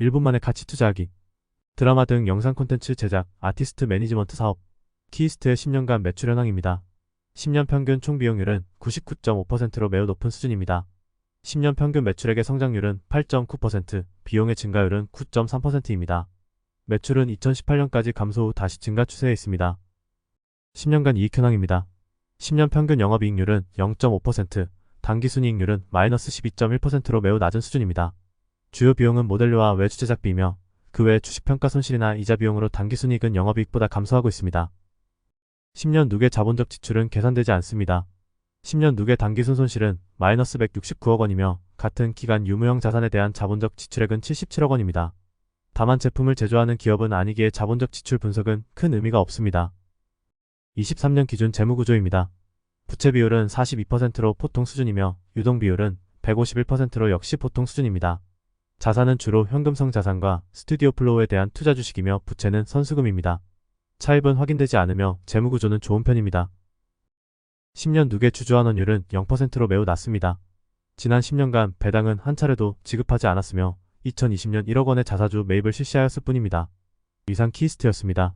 1분 만에 가치 투자하기. 드라마 등 영상 콘텐츠 제작, 아티스트 매니지먼트 사업. 키이스트의 10년간 매출 현황입니다. 10년 평균 총 비용률은 99.5%로 매우 높은 수준입니다. 10년 평균 매출액의 성장률은 8.9%, 비용의 증가율은 9.3%입니다. 매출은 2018년까지 감소 후 다시 증가 추세에 있습니다. 10년간 이익 현황입니다. 10년 평균 영업이익률은 0.5%, 당기순이익률은 마이너스 12.1%로 매우 낮은 수준입니다. 주요 비용은 모델료와 외주 제작비이며 그 외 주식평가 손실이나 이자 비용으로 당기순이익은 영업이익보다 감소하고 있습니다. 10년 누계 자본적 지출은 계산되지 않습니다. 10년 누계 당기순 손실은 마이너스 169억 원이며 같은 기간 유무형 자산에 대한 자본적 지출액은 77억 원입니다. 다만 제품을 제조하는 기업은 아니기에 자본적 지출 분석은 큰 의미가 없습니다. 23년 기준 재무구조입니다. 부채 비율은 42%로 보통 수준이며 유동 비율은 151%로 역시 보통 수준입니다. 자산은 주로 현금성 자산과 스튜디오 플로우에 대한 투자 주식이며 부채는 선수금입니다. 차입은 확인되지 않으며 재무구조는 좋은 편입니다. 10년 누계 주주환원율은 0%로 매우 낮습니다. 지난 10년간 배당은 한 차례도 지급하지 않았으며 2020년 1억 원의 자사주 매입을 실시하였을 뿐입니다. 이상 키스트였습니다.